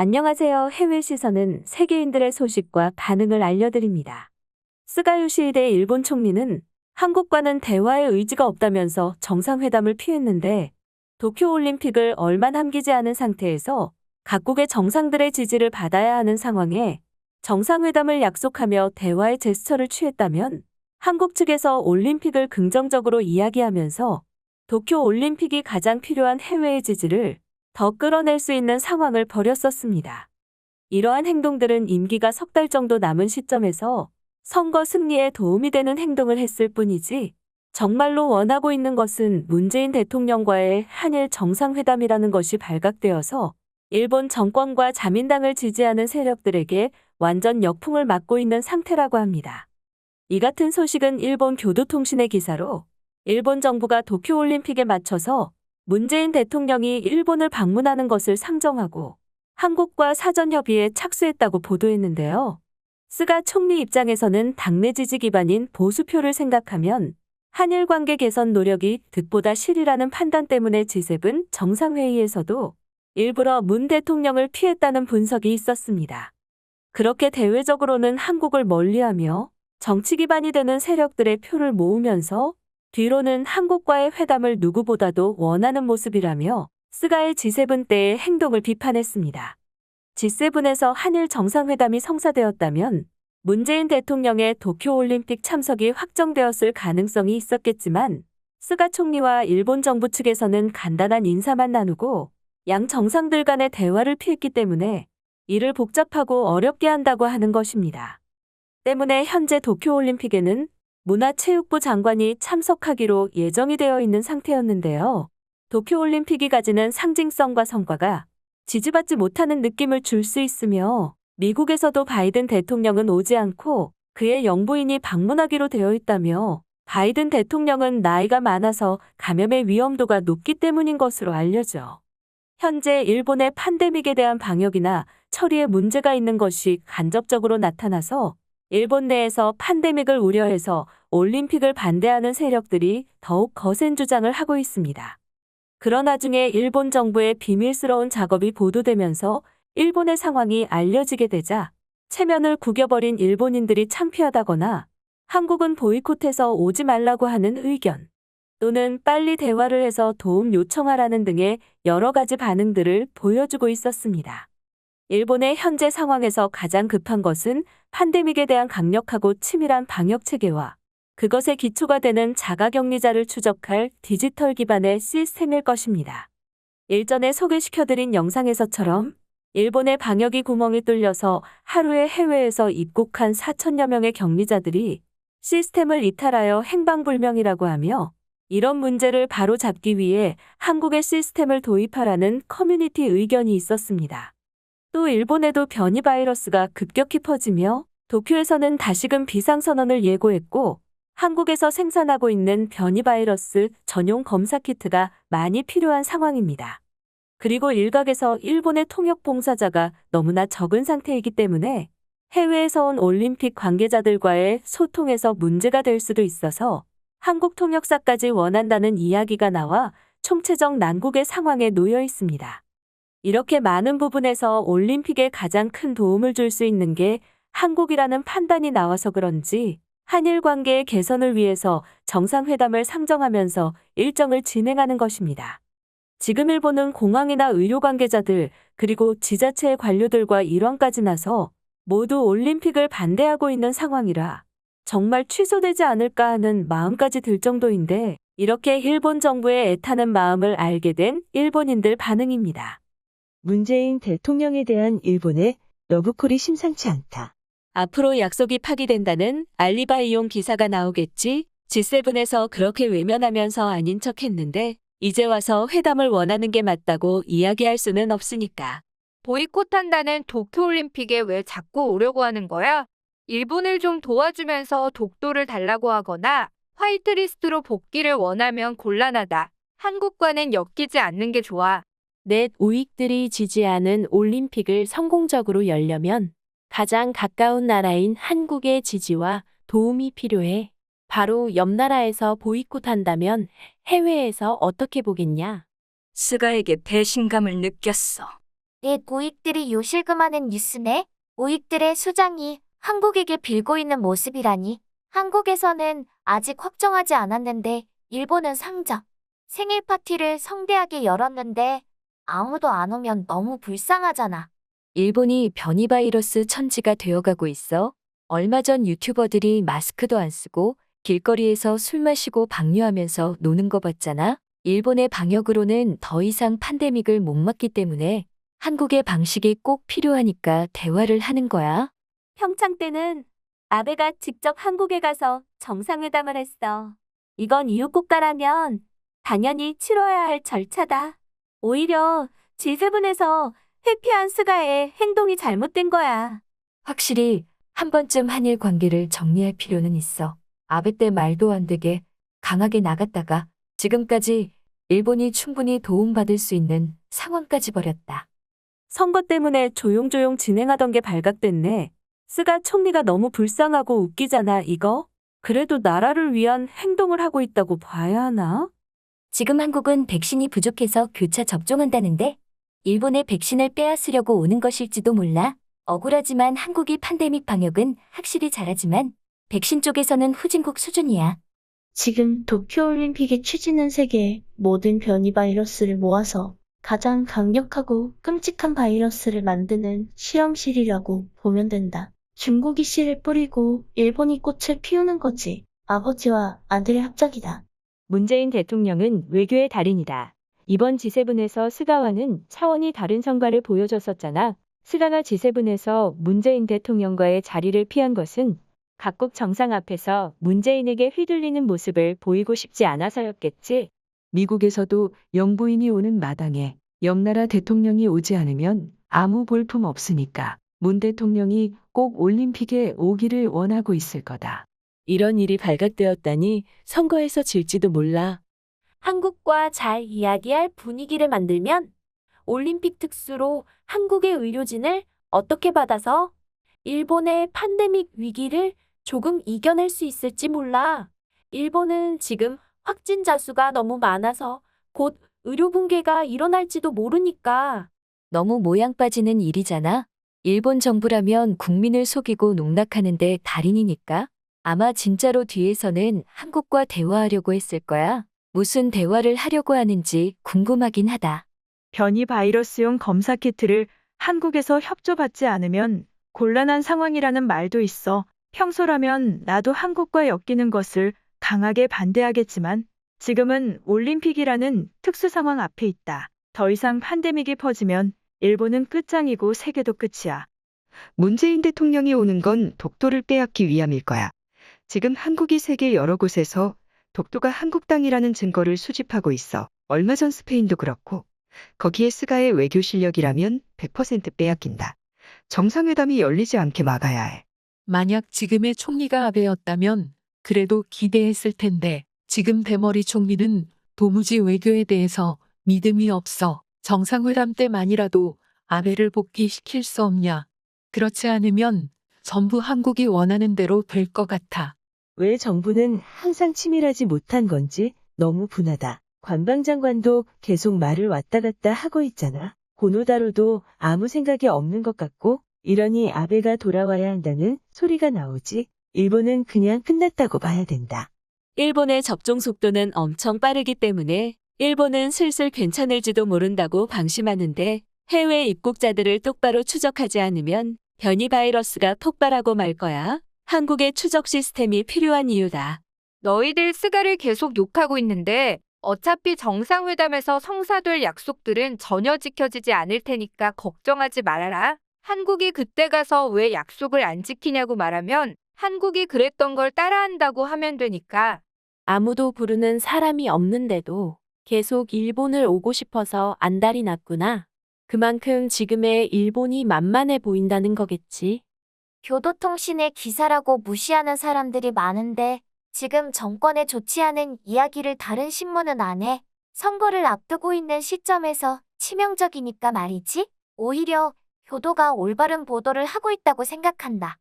안녕하세요. 해외 시선은 세계인들의 소식과 반응을 알려드립니다. 스가 요시히데 일본 총리는 한국과는 대화의 의지가 없다면서 정상회담을 피했는데 도쿄 올림픽을 얼마 남기지 않은 상태에서 각국의 정상들의 지지를 받아야 하는 상황에 정상회담을 약속하며 대화의 제스처를 취했다면 한국 측에서 올림픽을 긍정적으로 이야기하면서 도쿄 올림픽이 가장 필요한 해외의 지지를 더 끌어낼 수 있는 상황을 벌였었습니다. 이러한 행동들은 임기가 석 달 정도 남은 시점에서 선거 승리에 도움이 되는 행동을 했을 뿐이지 정말로 원하고 있는 것은 문재인 대통령과의 한일 정상회담이라는 것이 발각되어서 일본 정권과 자민당을 지지하는 세력들에게 완전 역풍을 맞고 있는 상태라고 합니다. 이 같은 소식은 일본 교도통신의 기사로 일본 정부가 도쿄올림픽에 맞춰서 문재인 대통령이 일본을 방문하는 것을 상정하고 한국과 사전 협의에 착수했다고 보도했는데요. 스가 총리 입장에서는 당내 지지 기반인 보수표를 생각하면 한일 관계 개선 노력이 득보다 실이라는 판단 때문에 G7 정상회의에서도 일부러 문 대통령을 피했다는 분석이 있었습니다. 그렇게 대외적으로는 한국을 멀리하며 정치 기반이 되는 세력들의 표를 모으면서 뒤로는 한국과의 회담을 누구보다도 원하는 모습이라며 스가의 G7 때의 행동을 비판했습니다. G7에서 한일 정상회담이 성사되었다면 문재인 대통령의 도쿄올림픽 참석이 확정되었을 가능성이 있었겠지만 스가 총리와 일본 정부 측에서는 간단한 인사만 나누고 양 정상들 간의 대화를 피했기 때문에 이를 복잡하고 어렵게 한다고 하는 것입니다. 때문에 현재 도쿄올림픽에는 문화체육부 장관이 참석하기로 예정이 되어 있는 상태였는데요. 도쿄올림픽이 가지는 상징성과 성과가 지지받지 못하는 느낌을 줄 수 있으며 미국에서도 바이든 대통령은 오지 않고 그의 영부인이 방문하기로 되어 있다며 바이든 대통령은 나이가 많아서 감염의 위험도가 높기 때문인 것으로 알려져. 현재 일본의 팬데믹에 대한 방역이나 처리에 문제가 있는 것이 간접적으로 나타나서 일본 내에서 팬데믹을 우려해서 올림픽을 반대하는 세력들이 더욱 거센 주장을 하고 있습니다. 그러나 중에 일본 정부의 비밀스러운 작업이 보도되면서 일본의 상황이 알려지게 되자 체면을 구겨버린 일본인들이 창피하다거나 한국은 보이콧해서 오지 말라고 하는 의견 또는 빨리 대화를 해서 도움 요청하라는 등의 여러 가지 반응들을 보여주고 있었습니다. 일본의 현재 상황에서 가장 급한 것은 팬데믹에 대한 강력하고 치밀한 방역 체계와 그것의 기초가 되는 자가격리자를 추적할 디지털 기반의 시스템일 것입니다. 일전에 소개시켜드린 영상에서처럼 일본의 방역이 구멍이 뚫려서 하루에 해외에서 입국한 4천여 명의 격리자들이 시스템을 이탈하여 행방불명이라고 하며 이런 문제를 바로 잡기 위해 한국의 시스템을 도입하라는 커뮤니티 의견이 있었습니다. 또 일본에도 변이 바이러스가 급격히 퍼지며 도쿄에서는 다시금 비상선언을 예고했고 한국에서 생산하고 있는 변이 바이러스 전용 검사 키트가 많이 필요한 상황입니다. 그리고 일각에서 일본의 통역 봉사자가 너무나 적은 상태이기 때문에 해외에서 온 올림픽 관계자들과의 소통에서 문제가 될 수도 있어서 한국 통역사까지 원한다는 이야기가 나와 총체적 난국의 상황에 놓여 있습니다. 이렇게 많은 부분에서 올림픽에 가장 큰 도움을 줄 수 있는 게 한국이라는 판단이 나와서 그런지 한일 관계의 개선을 위해서 정상회담을 상정하면서 일정을 진행하는 것입니다. 지금 일본은 공항이나 의료 관계자들 그리고 지자체의 관료들과 일원까지 나서 모두 올림픽을 반대하고 있는 상황이라 정말 취소되지 않을까 하는 마음까지 들 정도인데 이렇게 일본 정부의 애타는 마음을 알게 된 일본인들 반응입니다. 문재인 대통령에 대한 일본의 러브콜이 심상치 않다. 앞으로 약속이 파기된다는 알리바이용 기사가 나오겠지. G7에서 그렇게 외면하면서 아닌 척 했는데 이제 와서 회담을 원하는 게 맞다고 이야기할 수는 없으니까. 보이콧한다는 도쿄올림픽에 왜 자꾸 오려고 하는 거야? 일본을 좀 도와주면서 독도를 달라고 하거나 화이트리스트로 복귀를 원하면 곤란하다. 한국과는 엮이지 않는 게 좋아. 넷 우익들이 지지하는 올림픽을 성공적으로 열려면 가장 가까운 나라인 한국의 지지와 도움이 필요해. 바로 옆 나라에서 보이콧한다면 해외에서 어떻게 보겠냐? 스가에게 배신감을 느꼈어. 옛 오익들이 요실금하는 뉴스네. 오익들의 수장이 한국에게 빌고 있는 모습이라니. 한국에서는 아직 확정하지 않았는데 일본은 상정. 생일 파티를 성대하게 열었는데 아무도 안 오면 너무 불쌍하잖아. 일본이 변이 바이러스 천지가 되어가고 있어. 얼마 전 유튜버들이 마스크도 안 쓰고 길거리에서 술 마시고 방류하면서 노는 거 봤잖아. 일본의 방역으로는 더 이상 팬데믹을 못 막기 때문에 한국의 방식이 꼭 필요하니까 대화를 하는 거야. 평창 때는 아베가 직접 한국에 가서 정상회담을 했어. 이건 이웃 국가라면 당연히 치러야 할 절차다. 오히려 G7에서 회피한 스가의 행동이 잘못된 거야. 확실히 한 번쯤 한일 관계를 정리할 필요는 있어. 아베 때 말도 안 되게 강하게 나갔다가 지금까지 일본이 충분히 도움받을 수 있는 상황까지 벌였다. 선거 때문에 조용조용 진행하던 게 발각됐네. 스가 총리가 너무 불쌍하고 웃기잖아, 이거? 그래도 나라를 위한 행동을 하고 있다고 봐야 하나? 지금 한국은 백신이 부족해서 교차 접종한다는데 일본의 백신을 빼앗으려고 오는 것일지도 몰라. 억울하지만 한국이 팬데믹 방역은 확실히 잘하지만 백신 쪽에서는 후진국 수준이야. 지금 도쿄올림픽의 취지는 세계의 모든 변이 바이러스를 모아서 가장 강력하고 끔찍한 바이러스를 만드는 실험실이라고 보면 된다. 중국이 씨를 뿌리고 일본이 꽃을 피우는 거지. 아버지와 아들의 합작이다. 문재인 대통령은 외교의 달인이다. 이번 G7에서 스가와는 차원이 다른 성과를 보여줬었잖아. 스가가 G7에서 문재인 대통령과의 자리를 피한 것은 각국 정상 앞에서 문재인에게 휘둘리는 모습을 보이고 싶지 않아서였겠지. 미국에서도 영부인이 오는 마당에 옆나라 대통령이 오지 않으면 아무 볼품 없으니까 문 대통령이 꼭 올림픽에 오기를 원하고 있을 거다. 이런 일이 발각되었다니 선거에서 질지도 몰라. 한국과 잘 이야기할 분위기를 만들면 올림픽 특수로 한국의 의료진을 어떻게 받아서 일본의 팬데믹 위기를 조금 이겨낼 수 있을지 몰라. 일본은 지금 확진자 수가 너무 많아서 곧 의료 붕괴가 일어날지도 모르니까. 너무 모양 빠지는 일이잖아. 일본 정부라면 국민을 속이고 농락하는데 달인이니까. 아마 진짜로 뒤에서는 한국과 대화하려고 했을 거야. 무슨 대화를 하려고 하는지 궁금하긴 하다. 변이 바이러스용 검사 키트를 한국에서 협조받지 않으면 곤란한 상황이라는 말도 있어. 평소라면 나도 한국과 엮이는 것을 강하게 반대하겠지만 지금은 올림픽이라는 특수 상황 앞에 있다. 더 이상 팬데믹이 퍼지면 일본은 끝장이고 세계도 끝이야. 문재인 대통령이 오는 건 독도를 빼앗기 위함일 거야. 지금 한국이 세계 여러 곳에서 독도가 한국 땅이라는 증거를 수집하고 있어. 얼마 전 스페인도 그렇고 거기에 스가의 외교 실력이라면 100% 빼앗긴다. 정상회담이 열리지 않게 막아야 해. 만약 지금의 총리가 아베였다면 그래도 기대했을 텐데 지금 대머리 총리는 도무지 외교에 대해서 믿음이 없어. 정상회담 때만이라도 아베를 복귀시킬 수 없냐. 그렇지 않으면 전부 한국이 원하는 대로 될 것 같아. 왜 정부는 항상 치밀하지 못한 건지 너무 분하다. 관방장관도 계속 말을 왔다 갔다 하고 있잖아. 고노다로도 아무 생각이 없는 것 같고 이러니 아베가 돌아와야 한다는 소리가 나오지. 일본은 그냥 끝났다고 봐야 된다. 일본의 접종 속도는 엄청 빠르기 때문에 일본은 슬슬 괜찮을지도 모른다고 방심하는데 해외 입국자들을 똑바로 추적하지 않으면 변이 바이러스가 폭발하고 말 거야. 한국의 추적 시스템이 필요한 이유다. 너희들 스가를 계속 욕하고 있는데 어차피 정상회담에서 성사될 약속들은 전혀 지켜지지 않을 테니까 걱정하지 말아라. 한국이 그때 가서 왜 약속을 안 지키냐고 말하면 한국이 그랬던 걸 따라한다고 하면 되니까. 아무도 부르는 사람이 없는데도 계속 일본을 오고 싶어서 안달이 났구나. 그만큼 지금의 일본이 만만해 보인다는 거겠지. 교도통신의 기사라고 무시하는 사람들이 많은데 지금 정권에 좋지 않은 이야기를 다른 신문은 안 해. 선거를 앞두고 있는 시점에서 치명적이니까 말이지. 오히려 교도가 올바른 보도를 하고 있다고 생각한다.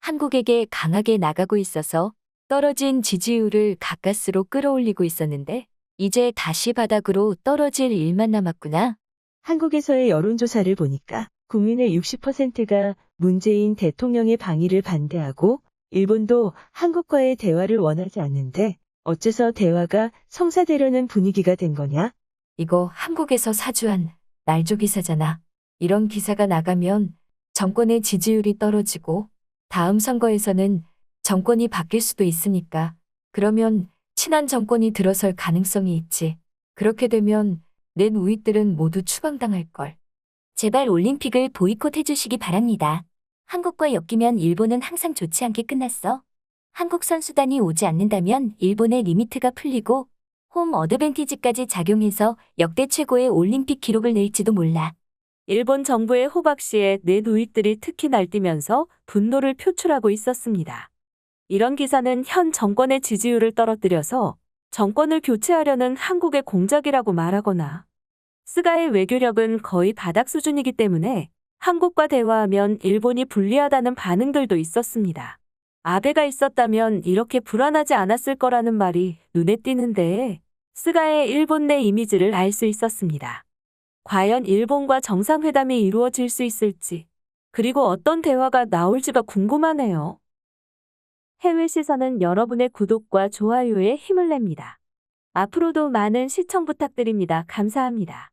한국에게 강하게 나가고 있어서 떨어진 지지율을 가까스로 끌어올리고 있었는데 이제 다시 바닥으로 떨어질 일만 남았구나. 한국에서의 여론조사를 보니까 국민의 60%가 문재인 대통령의 방위를 반대하고 일본도 한국과의 대화를 원하지 않는데 어째서 대화가 성사되려는 분위기가 된 거냐? 이거 한국에서 사주한 날조 기사잖아. 이런 기사가 나가면 정권의 지지율이 떨어지고 다음 선거에서는 정권이 바뀔 수도 있으니까 그러면 친한 정권이 들어설 가능성이 있지. 그렇게 되면 낸 우익들은 모두 추방당할 걸. 제발 올림픽을 보이콧 해주시기 바랍니다. 한국과 엮이면 일본은 항상 좋지 않게 끝났어. 한국 선수단이 오지 않는다면 일본의 리미트가 풀리고 홈 어드밴티지까지 작용해서 역대 최고의 올림픽 기록을 낼지도 몰라. 일본 정부의 호박 시에 내 우익들이 특히 날뛰면서 분노를 표출하고 있었습니다. 이런 기사는 현 정권의 지지율을 떨어뜨려서 정권을 교체하려는 한국의 공작이라고 말하거나 스가의 외교력은 거의 바닥 수준이기 때문에 한국과 대화하면 일본이 불리하다는 반응들도 있었습니다. 아베가 있었다면 이렇게 불안하지 않았을 거라는 말이 눈에 띄는데 스가의 일본 내 이미지를 알 수 있었습니다. 과연 일본과 정상회담이 이루어질 수 있을지, 그리고 어떤 대화가 나올지가 궁금하네요. 해외 시선은 여러분의 구독과 좋아요에 힘을 냅니다. 앞으로도 많은 시청 부탁드립니다. 감사합니다.